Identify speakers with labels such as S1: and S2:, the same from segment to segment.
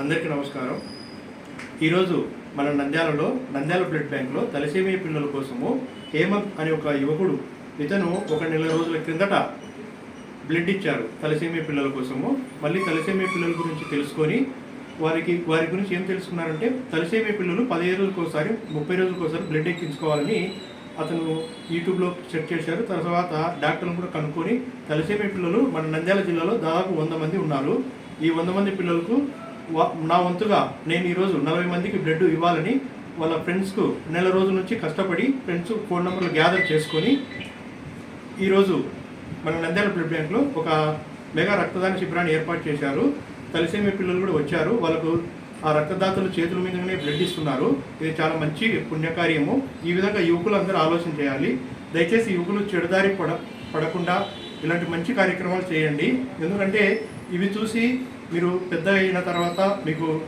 S1: అందరికీ నమస్కారం. ఈరోజు మన నంద్యాలలో నంద్యాల బ్లడ్ బ్యాంక్లో తలసేమియా పిల్లల కోసము హేమంత్ అనే ఒక యువకుడు ఇతను ఒక నెల రోజుల క్రిందట బ్లడ్ ఇచ్చారు తలసేమియా పిల్లల కోసము. మళ్ళీ తలసేమియా పిల్లల గురించి తెలుసుకొని వారికి వారి గురించి ఏం తెలుసుకున్నారంటే తలసేమియా పిల్లలు పదిహేను రోజులకు ఒకసారి ముప్పై రోజులకోసారి బ్లడ్ ఎక్కించుకోవాలని అతను యూట్యూబ్లో చెక్ చేశారు. తర్వాత డాక్టర్లు కూడా కనుక్కొని తలసేమియా పిల్లలు మన నంద్యాల జిల్లాలో దాదాపు వంద మంది ఉన్నారు. ఈ వంద మంది పిల్లలకు నా వంతుగా నేను ఈరోజు నలభై మందికి బ్లడ్ ఇవ్వాలని వాళ్ళ ఫ్రెండ్స్కు నెల రోజుల నుంచి కష్టపడి ఫ్రెండ్స్ ఫోన్ నెంబర్లు గ్యాదర్ చేసుకొని ఈరోజు మన నంద్యాల బ్లడ్ బ్యాంక్లో ఒక మెగా రక్తదాన శిబిరాన్ని ఏర్పాటు చేశారు. తలసేమియా పిల్లలు కూడా వచ్చారు. వాళ్ళకు ఆ రక్తదాతలు చేతుల మీదనే బ్లడ్ ఇస్తున్నారు. ఇది చాలా మంచి పుణ్యకార్యము. ఈ విధంగా యువకులందరూ ఆలోచన చేయాలి. దయచేసి యువకులు చెడుదారి పడ పడకుండా ఇలాంటి మంచి కార్యక్రమాలు చేయండి. ఎందుకంటే ఇవి చూసి మీరు పెద్ద అయిన తర్వాత మీకు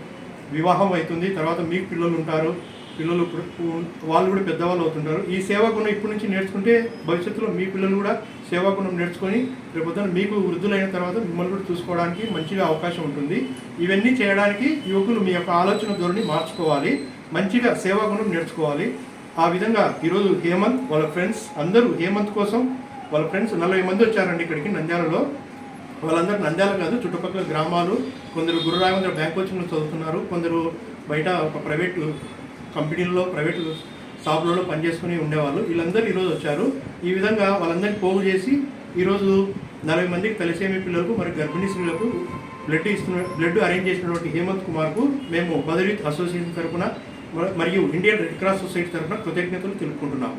S1: వివాహం అవుతుంది తర్వాత మీకు పిల్లలు ఉంటారు పిల్లలు ఇప్పుడు- వాళ్ళు కూడా పెద్దవాళ్ళు అవుతుంటారు. ఈ సేవా గుణం ఇప్పటి నుంచి నేర్చుకుంటే భవిష్యత్తులో మీ పిల్లలు కూడా సేవా గుణం నేర్చుకొని రేపొద్దున మీకు వృద్ధులైన తర్వాత మిమ్మల్ని కూడా చూసుకోవడానికి మంచిగా అవకాశం ఉంటుంది. ఇవన్నీ చేయడానికి యువకులు మీ యొక్క ఆలోచన ధోరణి మార్చుకోవాలి. మంచిగా సేవా గుణం నేర్చుకోవాలి. ఆ విధంగా ఈరోజు హేమంత్ వాళ్ళ ఫ్రెండ్స్ అందరూ హేమంత్ కోసం వాళ్ళ ఫ్రెండ్స్ నలభై మంది వచ్చారండి ఇక్కడికి నంద్యాలలో. వాళ్ళందరూ నంద్యాల కాదు చుట్టుపక్కల గ్రామాలు. కొందరు గురు రాఘవేంద్ర బ్యాంక్ కోచింగ్లో చదువుతున్నారు. కొందరు బయట ఒక ప్రైవేట్ కంపెనీల్లో ప్రైవేట్ షాపులలో పనిచేసుకుని ఉండేవాళ్ళు. వీళ్ళందరూ ఈరోజు వచ్చారు. ఈ విధంగా వాళ్ళందరినీ పోగు చేసి ఈరోజు నలభై మందికి తలసేమి పిల్లలకు మరి గర్భిణీ స్త్రీలకు బ్లడ్ ఇస్తున్న బ్లడ్ అరేంజ్ చేసినటువంటి హేమంత్ కుమార్కు మేము బదరీత్ అసోసియేషన్ తరఫున మరియు ఇండియన్ రెడ్ క్రాస్ సొసైటీ తరఫున కృతజ్ఞతలు తెలుపుకుంటున్నాము.